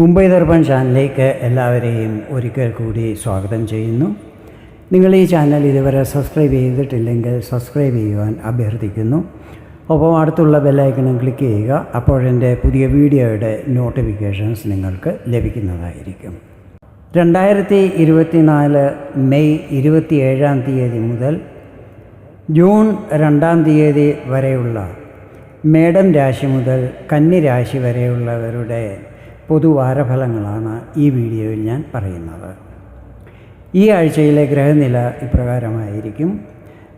മുംബൈ ദർപ്പൺ ചാനലിലേക്ക് എല്ലാവരെയും ഒരിക്കൽ കൂടി സ്വാഗതം ചെയ്യുന്നു. നിങ്ങൾ ഈ ചാനൽ ഇതുവരെ സബ്സ്ക്രൈബ് ചെയ്തിട്ടില്ലെങ്കിൽ സബ്സ്ക്രൈബ് ചെയ്യുവാൻ അഭ്യർത്ഥിക്കുന്നു. ഒപ്പം അടുത്തുള്ള ബെല്ലൈക്കണും ക്ലിക്ക് ചെയ്യുക അപ്പോഴെന്റെ പുതിയ വീഡിയോയുടെ നോട്ടിഫിക്കേഷൻസ് നിങ്ങൾക്ക് ലഭിക്കുന്നതായിരിക്കും. രണ്ടായിരത്തി ഇരുപത്തിനാല് മെയ് ഇരുപത്തിയേഴാം തീയതി മുതൽ ജൂൺ രണ്ടാം തീയതി വരെയുള്ള മേടം രാശി മുതൽ കന്നി രാശി വരെയുള്ളവരുടെ പൊതുവാരഫലങ്ങളാണ് ഈ വീഡിയോയിൽ ഞാൻ പറയുന്നത്. ഈ ആഴ്ചയിലെ ഗ്രഹനില ഇപ്രകാരമായിരിക്കും.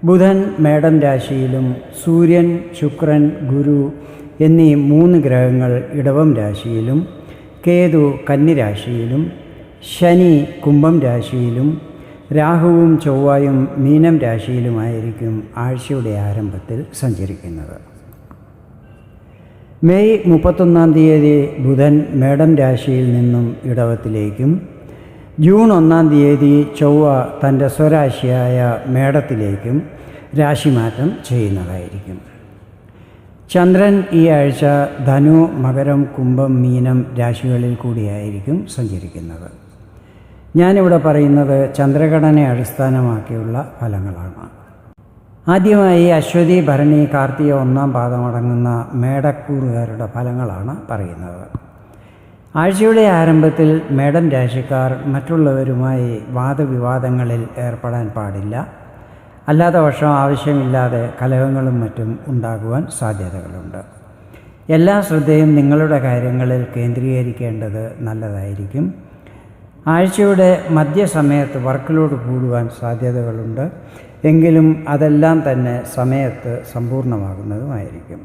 ബുധൻ മേടം രാശിയിലും സൂര്യൻ ശുക്രൻ ഗുരു എന്നീ മൂന്ന് ഗ്രഹങ്ങൾ ഇടവം രാശിയിലും കേതു കന്നിരാശിയിലും ശനി കുംഭം രാശിയിലും രാഹുവും ചൊവ്വായും മീനം രാശിയിലുമായിരിക്കും ആഴ്ചയുടെ ആരംഭത്തിൽ സഞ്ചരിക്കുന്നത്. മെയ് മുപ്പത്തൊന്നാം തീയതി ബുധൻ മേടം രാശിയിൽ നിന്നും ഇടവത്തിലേക്കും ജൂൺ ഒന്നാം തീയതി ചൊവ്വ തന്റെ സ്വരാശിയായ മേടത്തിലേക്കും രാശിമാറ്റം ചെയ്യുന്നതായിരിക്കും. ചന്ദ്രൻ ഈ ആഴ്ച ധനു മകരം കുംഭം മീനം രാശികളിൽ കൂടിയായിരിക്കും സഞ്ചരിക്കുന്നത്. ഞാനിവിടെ പറയുന്നത് ചന്ദ്രഘടനയെ അടിസ്ഥാനമാക്കിയുള്ള ഫലങ്ങളാണ്. ആദ്യമായി അശ്വതി ഭരണി കാർത്തിക ഒന്നാം പാദമടങ്ങുന്ന മേടക്കൂറുകാരുടെ ഫലങ്ങളാണ് പറയുന്നത്. ആഴ്ചയുടെ ആരംഭത്തിൽ മേടം രാശിക്കാർ മറ്റുള്ളവരുമായി വാദവിവാദങ്ങളിൽ ഏർപ്പെടാൻ പാടില്ല. അല്ലാത്ത വർഷം ആവശ്യമില്ലാതെ കലഹങ്ങളും മറ്റും ഉണ്ടാകുവാൻ സാധ്യതകളുണ്ട്. എല്ലാ ശ്രദ്ധയും നിങ്ങളുടെ കാര്യങ്ങളിൽ കേന്ദ്രീകരിക്കേണ്ടത് നല്ലതായിരിക്കും. ആഴ്ചയുടെ മധ്യസമയത്ത് വർക്ക് ലോഡ് കൂടുവാൻ സാധ്യതകളുണ്ട്. എങ്കിലും അതെല്ലാം തന്നെ സമയത്ത് സമ്പൂർണമാകുന്നതുമായിരിക്കും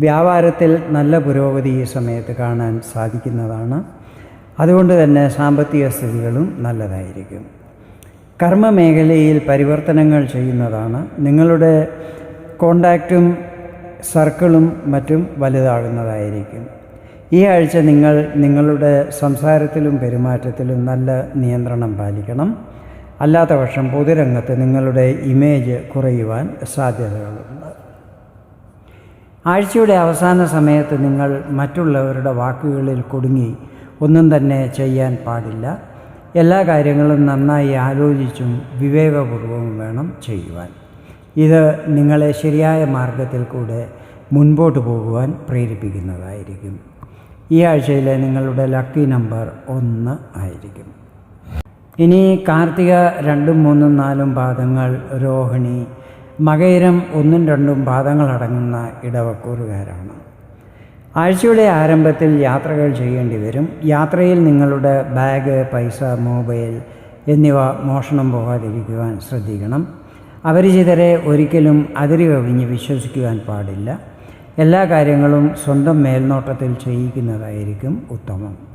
വ്യാപാരത്തിൽ നല്ല പുരോഗതി ഈ സമയത്ത് കാണാൻ സാധിക്കുന്നതാണ്. അതുകൊണ്ട് തന്നെ സാമ്പത്തിക സ്ഥിതികളും നല്ലതായിരിക്കും. കർമ്മമേഖലയിൽ പരിവർത്തനങ്ങൾ ചെയ്യുന്നതാണ്. നിങ്ങളുടെ കോണ്ടാക്റ്റും സർക്കിളും മറ്റും വലുതാകുന്നതായിരിക്കും. ഈ ആഴ്ച നിങ്ങൾ നിങ്ങളുടെ സംസാരത്തിലും പെരുമാറ്റത്തിലും നല്ല നിയന്ത്രണം പാലിക്കണം. അല്ലാത്ത പക്ഷം പൊതുരംഗത്ത് നിങ്ങളുടെ ഇമേജ് കുറയുവാൻ സാധ്യതകളുണ്ട്. ആഴ്ചയുടെ അവസാന സമയത്ത് നിങ്ങൾ മറ്റുള്ളവരുടെ വാക്കുകളിൽ കുടുങ്ങി ഒന്നും തന്നെ ചെയ്യാൻ പാടില്ല. എല്ലാ കാര്യങ്ങളും നന്നായി ആലോചിച്ചും വിവേകപൂർവവും വേണം ചെയ്യുവാൻ. ഇത് നിങ്ങളെ ശരിയായ മാർഗത്തിൽ കൂടെ മുൻപോട്ട് പോകുവാൻ പ്രേരിപ്പിക്കുന്നതായിരിക്കും. ഈ ആഴ്ചയിലെ നിങ്ങളുടെ ലക്കി നമ്പർ ഒന്ന് ആയിരിക്കും. ഇനി കാർത്തിക രണ്ടും മൂന്നും നാലും പാദങ്ങൾ രോഹിണി മകയിരം ഒന്നും രണ്ടും പാദങ്ങളടങ്ങുന്ന ഇടവക്കൂറുകാരാണ്. ആഴ്ചയുടെ ആരംഭത്തിൽ യാത്രകൾ ചെയ്യേണ്ടി വരും. യാത്രയിൽ നിങ്ങളുടെ ബാഗ് പൈസ മൊബൈൽ എന്നിവ മോഷണം പോകാതിരിക്കുവാൻ ശ്രദ്ധിക്കണം. അപരിചിതരെ ഒരിക്കലും അതിരി കവിഞ്ഞ് വിശ്വസിക്കുവാൻ പാടില്ല. എല്ലാ കാര്യങ്ങളും സ്വന്തം മേൽനോട്ടത്തിൽ ചെയ്യിക്കുന്നതായിരിക്കും ഉത്തമം.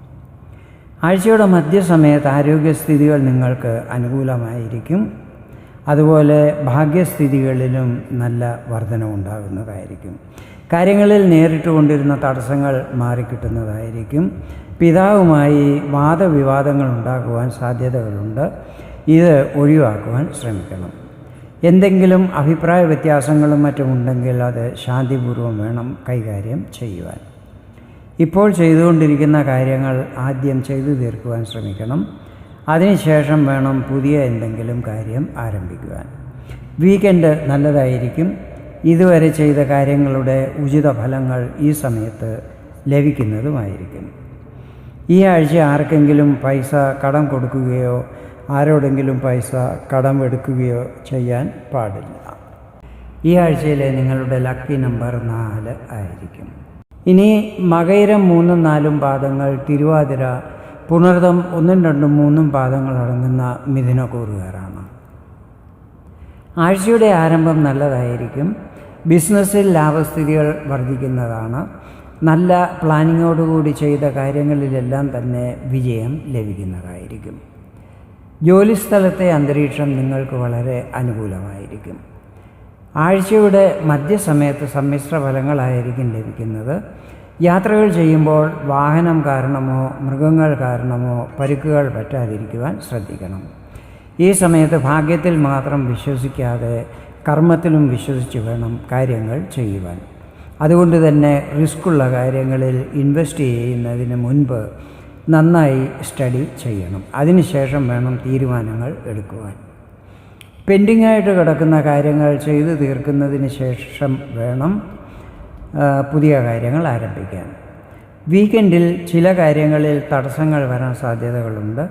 ആഴ്ചയുടെ മധ്യസമയത്ത് ആരോഗ്യസ്ഥിതികൾ നിങ്ങൾക്ക് അനുകൂലമായിരിക്കും. അതുപോലെ ഭാഗ്യസ്ഥിതികളിലും നല്ല വർധനവുണ്ടാകുന്നതായിരിക്കും കാര്യങ്ങളിൽ നേരിട്ട് കൊണ്ടിരുന്ന തടസ്സങ്ങൾ മാറിക്കിട്ടുന്നതായിരിക്കും. പിതാവുമായി വാദവിവാദങ്ങൾ ഉണ്ടാകുവാൻ സാധ്യതകളുണ്ട്. ഇത് ഒഴിവാക്കുവാൻ ശ്രമിക്കണം. എന്തെങ്കിലും അഭിപ്രായ വ്യത്യാസങ്ങളും മറ്റും ഉണ്ടെങ്കിൽ അത് ശാന്തിപൂർവം വേണം കൈകാര്യം ചെയ്യുവാൻ. ഇപ്പോൾ ചെയ്തുകൊണ്ടിരിക്കുന്ന കാര്യങ്ങൾ ആദ്യം ചെയ്തു തീർക്കുവാൻ ശ്രമിക്കണം. അതിനുശേഷം വേണം പുതിയ എന്തെങ്കിലും കാര്യം ആരംഭിക്കുവാൻ. വീക്കെൻഡ് നല്ലതായിരിക്കും. ഇതുവരെ ചെയ്ത കാര്യങ്ങളുടെ ഉചിത ഫലങ്ങൾ ഈ സമയത്ത് ലഭിക്കുന്നതുമായിരിക്കും. ഈ ആഴ്ച ആർക്കെങ്കിലും പൈസ കടം കൊടുക്കുകയോ ആരോടെങ്കിലും പൈസ കടം എടുക്കുകയോ ചെയ്യാൻ പാടില്ല. ഈ ആഴ്ചയിലെ നിങ്ങളുടെ ലക്കി നമ്പർ നാല് ആയിരിക്കും. ഇനി മകയിരം മൂന്നും നാലും പാദങ്ങൾ തിരുവാതിര പുണർതം ഒന്നും രണ്ടും മൂന്നും പാദങ്ങൾ അടങ്ങുന്ന മിഥുനക്കൂറുകാരാണ് ആഴ്ചയുടെ ആരംഭം നല്ലതായിരിക്കും. ബിസിനസ്സിൽ ലാഭസ്ഥിതികൾ വർദ്ധിക്കുന്നതാണ്. നല്ല പ്ലാനിങ്ങോടുകൂടി ചെയ്ത കാര്യങ്ങളിലെല്ലാം തന്നെ വിജയം ലഭിക്കുന്നതായിരിക്കും. ജോലിസ്ഥലത്തെ അന്തരീക്ഷം നിങ്ങൾക്ക് വളരെ അനുകൂലമായിരിക്കും. ആഴ്ചയുടെ മധ്യസമയത്ത് സമ്മിശ്ര ഫലങ്ങളായിരിക്കും ലഭിക്കുന്നത്. യാത്രകൾ ചെയ്യുമ്പോൾ വാഹനം കാരണമോ മൃഗങ്ങൾ കാരണമോ പരുക്കുകൾ പറ്റാതിരിക്കുവാൻ ശ്രദ്ധിക്കണം. ഈ സമയത്ത് ഭാഗ്യത്തിൽ മാത്രം വിശ്വസിക്കാതെ കർമ്മത്തിലും വിശ്വസിച്ച് വേണം കാര്യങ്ങൾ ചെയ്യുവാൻ. അതുകൊണ്ട് തന്നെ റിസ്ക്കുള്ള കാര്യങ്ങളിൽ ഇൻവെസ്റ്റ് ചെയ്യുന്നതിന് മുൻപ് നന്നായി സ്റ്റഡി ചെയ്യണം. അതിനുശേഷം വേണം തീരുമാനങ്ങൾ എടുക്കുവാൻ. പെൻഡിങ് ആയിട്ട് കിടക്കുന്ന കാര്യങ്ങൾ ചെയ്തു തീർക്കുന്നതിന് ശേഷം വേണം പുതിയ കാര്യങ്ങൾ ആരംഭിക്കാൻ. വീക്കെൻഡിൽ ചില കാര്യങ്ങളിൽ തടസ്സങ്ങൾ വരാൻ സാധ്യതകളുണ്ട്.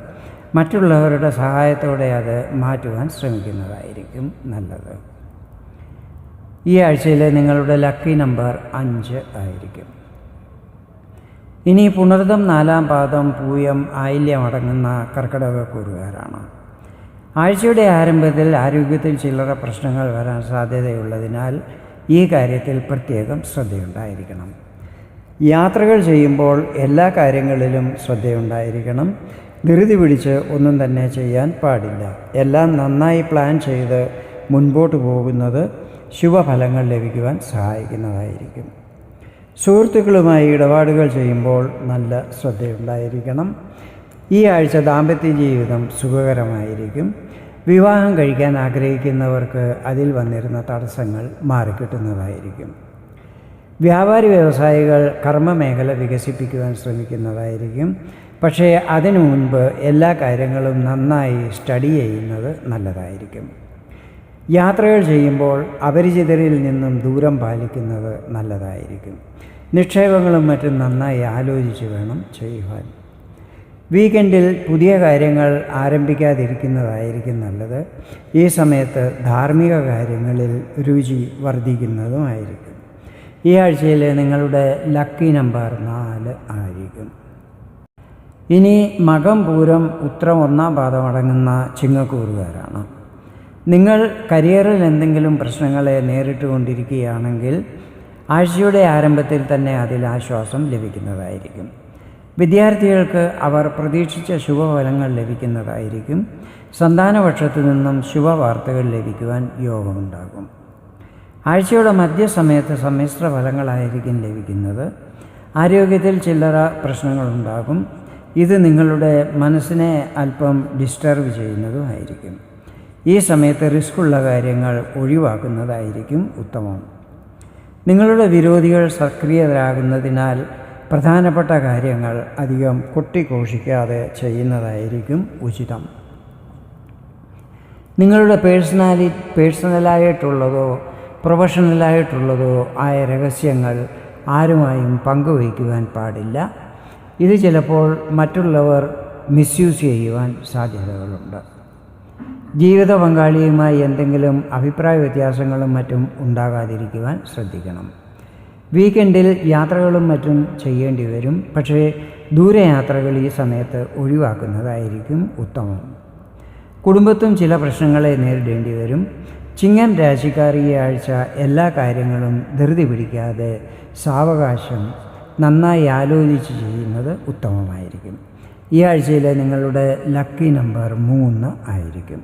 മറ്റുള്ളവരുടെ സഹായത്തോടെ അത് മാറ്റുവാൻ ശ്രമിക്കുന്നതായിരിക്കും നല്ലത്. ഈ ആഴ്ചയിലെ നിങ്ങളുടെ ലക്കി നമ്പർ അഞ്ച് ആയിരിക്കും. ഇനി പുണർതം നാലാം പാദം പൂയം ആയില്യം അടങ്ങുന്ന കർക്കിടക കർക്കിടകക്കൂറുകാരാണ് ആഴ്ചയുടെ ആരംഭത്തിൽ ആരോഗ്യത്തിൽ ചില്ലറ പ്രശ്നങ്ങൾ വരാൻ സാധ്യതയുള്ളതിനാൽ ഈ കാര്യത്തിൽ പ്രത്യേകം ശ്രദ്ധയുണ്ടായിരിക്കണം. യാത്രകൾ ചെയ്യുമ്പോൾ എല്ലാ കാര്യങ്ങളിലും ശ്രദ്ധയുണ്ടായിരിക്കണം. ധൃതി പിടിച്ച് ഒന്നും തന്നെ ചെയ്യാൻ പാടില്ല. എല്ലാം നന്നായി പ്ലാൻ ചെയ്ത് മുൻപോട്ട് പോകുന്നത് ശുഭഫലങ്ങൾ ലഭിക്കുവാൻ സഹായിക്കുന്നതായിരിക്കും. സുഹൃത്തുക്കളുമായി ഇടപാടുകൾ ചെയ്യുമ്പോൾ നല്ല ശ്രദ്ധയുണ്ടായിരിക്കണം. ഈ ആഴ്ച ദാമ്പത്യ ജീവിതം സുഖകരമായിരിക്കും. വിവാഹം കഴിക്കാൻ ആഗ്രഹിക്കുന്നവർക്ക് അതിൽ വന്നിരുന്ന തടസ്സങ്ങൾ മാറിക്കിട്ടുന്നതായിരിക്കും. വ്യാപാരി വ്യവസായികൾ കർമ്മമേഖല വികസിപ്പിക്കുവാൻ ശ്രമിക്കുന്നതായിരിക്കും. പക്ഷേ അതിനു മുൻപ് എല്ലാ കാര്യങ്ങളും നന്നായി സ്റ്റഡി ചെയ്യുന്നത് നല്ലതായിരിക്കും. യാത്രകൾ ചെയ്യുമ്പോൾ അപരിചിതരിൽ നിന്നും ദൂരം പാലിക്കുന്നത് നല്ലതായിരിക്കും. നിക്ഷേപങ്ങളും മറ്റും നന്നായി ആലോചിച്ച് വേണം ചെയ്യുവാൻ. വീക്കെൻഡിൽ പുതിയ കാര്യങ്ങൾ ആരംഭിക്കാതിരിക്കുന്നതായിരിക്കും നല്ലത്. ഈ സമയത്ത് ധാർമ്മിക കാര്യങ്ങളിൽ രുചി വർദ്ധിക്കുന്നതുമായിരിക്കും. ഈ ആഴ്ചയിൽ നിങ്ങളുടെ ലക്കി നമ്പർ നാല് ആയിരിക്കും. ഇനി മകം പൂരം ഉത്രം ഒന്നാം പാദം അടങ്ങുന്ന ചിങ്ങക്കൂറുകാരാണ്. നിങ്ങൾ കരിയറിൽ എന്തെങ്കിലും പ്രശ്നങ്ങളെ നേരിട്ടുകൊണ്ടിരിക്കുകയാണെങ്കിൽ ആഴ്ചയുടെ ആരംഭത്തിൽ തന്നെ അതിൽ ആശ്വാസം ലഭിക്കുന്നതായിരിക്കും. വിദ്യാർത്ഥികൾക്ക് അവർ പ്രതീക്ഷിച്ച ശുഭഫലങ്ങൾ ലഭിക്കുന്നതായിരിക്കും. സന്താനപക്ഷത്തു നിന്നും ശുഭവാർത്തകൾ ലഭിക്കുവാൻ യോഗമുണ്ടാകും. ആഴ്ചയുടെ മധ്യസമയത്ത് സമ്മിശ്ര ഫലങ്ങളായിരിക്കും ലഭിക്കുന്നത്. ആരോഗ്യത്തിൽ ചില്ലറ പ്രശ്നങ്ങളുണ്ടാകും. ഇത് നിങ്ങളുടെ മനസ്സിനെ അല്പം ഡിസ്റ്റർബ് ചെയ്യുന്നതുമായിരിക്കും. ഈ സമയത്ത് റിസ്ക്കുള്ള കാര്യങ്ങൾ ഒഴിവാക്കുന്നതായിരിക്കും ഉത്തമം. നിങ്ങളുടെ വിരോധികൾ സക്രിയരാകുന്നതിനാൽ പ്രധാനപ്പെട്ട കാര്യങ്ങൾ അധികം കൊട്ടിഘോഷിക്കാതെ ചെയ്യുന്നതായിരിക്കും ഉചിതം. നിങ്ങളുടെ പേഴ്സണാലി പേഴ്സണലായിട്ടുള്ളതോ പ്രൊഫഷണലായിട്ടുള്ളതോ ആയ രഹസ്യങ്ങൾ ആരുമായും പങ്കുവയ്ക്കുവാൻ പാടില്ല. ഇത് ചിലപ്പോൾ മറ്റുള്ളവർ മിസ്യൂസ് ചെയ്യുവാൻ സാധ്യതകളുണ്ട്. ജീവിത പങ്കാളിയുമായി എന്തെങ്കിലും അഭിപ്രായ വ്യത്യാസങ്ങളും മറ്റും ഉണ്ടാകാതിരിക്കുവാൻ ശ്രദ്ധിക്കണം. വീക്കെൻഡിൽ യാത്രകളും മറ്റും ചെയ്യേണ്ടി വരും. പക്ഷേ ദൂരയാത്രകൾ ഈ സമയത്ത് ഒഴിവാക്കുന്നതായിരിക്കും ഉത്തമം. കുടുംബത്തും ചില പ്രശ്നങ്ങളെ നേരിടേണ്ടി വരും. ചിങ്ങൻ രാശിക്കാർ ഈ ആഴ്ച എല്ലാ കാര്യങ്ങളും ധൃതി പിടിക്കാതെ സാവകാശം നന്നായി ആലോചിച്ച് ചെയ്യുന്നത് ഉത്തമമായിരിക്കും. ഈ ആഴ്ചയിലെ നിങ്ങളുടെ ലക്കി നമ്പർ മൂന്ന് ആയിരിക്കും.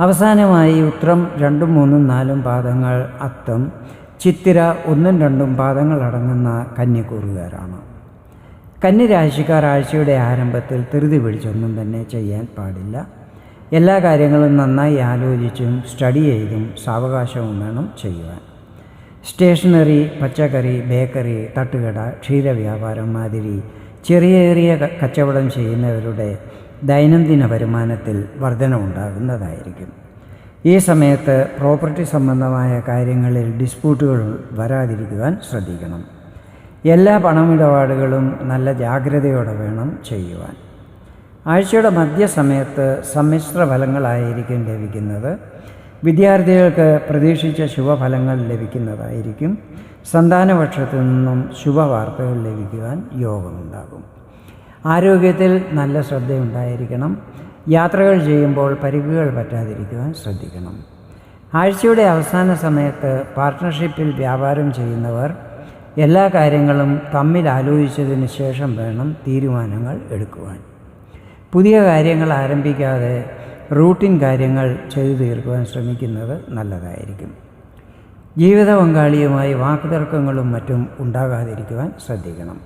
അവസാനമായി ഉത്രം രണ്ടും മൂന്നും നാലും പാദങ്ങൾ അത്തം. ചിത്തിര ഒന്നും രണ്ടും പാദങ്ങൾ അടങ്ങുന്ന കന്യക്കൂറുകാരാണ് കന്യരാശിക്കാർ ആഴ്ചയുടെ ആരംഭത്തിൽ ധൃതി പിടിച്ചൊന്നും തന്നെ ചെയ്യാൻ പാടില്ല. എല്ലാ കാര്യങ്ങളും നന്നായി ആലോചിച്ചും സ്റ്റഡി ചെയ്തും സാവകാശവും വേണം ചെയ്യുവാൻ. സ്റ്റേഷനറി പച്ചക്കറി ബേക്കറി തട്ടുകട ക്ഷീരവ്യാപാരം മാതിരി ചെറിയ ചെറിയ കച്ചവടം ചെയ്യുന്നവരുടെ ദൈനംദിന വരുമാനത്തിൽ വർധനവുണ്ടാകുന്നതായിരിക്കും. ഈ സമയത്ത് പ്രോപ്പർട്ടി സംബന്ധമായ കാര്യങ്ങളിൽ ഡിസ്പ്യൂട്ടുകൾ വരാതിരിക്കുവാൻ ശ്രദ്ധിക്കണം. എല്ലാ പണമിടപാടുകളും നല്ല ജാഗ്രതയോടെ വേണം ചെയ്യുവാൻ. ആഴ്ചയുടെ മധ്യസമയത്ത് സമ്മിശ്ര ഫലങ്ങളായിരിക്കും ലഭിക്കുന്നത്. വിദ്യാർത്ഥികൾക്ക് പ്രതീക്ഷിച്ച ശുഭഫലങ്ങൾ ലഭിക്കുന്നതായിരിക്കും. സന്താനപക്ഷത്തു നിന്നും ശുഭവാർത്തകൾ ലഭിക്കുവാൻ യോഗമുണ്ടാകും. ആരോഗ്യത്തിൽ നല്ല ശ്രദ്ധയുണ്ടായിരിക്കണം. യാത്രകൾ ചെയ്യുമ്പോൾ പരിക്കുകൾ പറ്റാതിരിക്കുവാൻ ശ്രദ്ധിക്കണം. ആഴ്ചയുടെ അവസാന സമയത്ത് പാർട്ട്ണർഷിപ്പിൽ വ്യാപാരം ചെയ്യുന്നവർ എല്ലാ കാര്യങ്ങളും തമ്മിൽ ആലോചിച്ചതിന് ശേഷം വേണം തീരുമാനങ്ങൾ എടുക്കുവാൻ. പുതിയ കാര്യങ്ങൾ ആരംഭിക്കാതെ റൂട്ടീൻ കാര്യങ്ങൾ ചെയ്തു തീർക്കുവാൻ ശ്രമിക്കുന്നത് നല്ലതായിരിക്കും. ജീവിത പങ്കാളിയുമായി വാക്കുതർക്കങ്ങളും മറ്റും ഉണ്ടാകാതിരിക്കുവാൻ ശ്രദ്ധിക്കണം.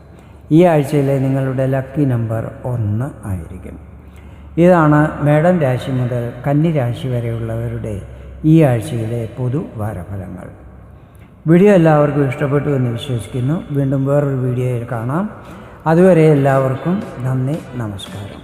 ഈ ആഴ്ചയിലെ നിങ്ങളുടെ ലക്കി നമ്പർ ഒന്ന് ആയിരിക്കും. ഇതാണ് മേടം രാശി മുതൽ കന്നിരാശി വരെയുള്ളവരുടെ ഈ ആഴ്ചയിലെ പൊതു വാരഫലങ്ങൾ. വീഡിയോ എല്ലാവർക്കും ഇഷ്ടപ്പെട്ടു എന്ന് വിശ്വസിക്കുന്നു. വീണ്ടും വേറൊരു വീഡിയോയിൽ കാണാം. അതുവരെ എല്ലാവർക്കും നന്ദി നമസ്കാരം.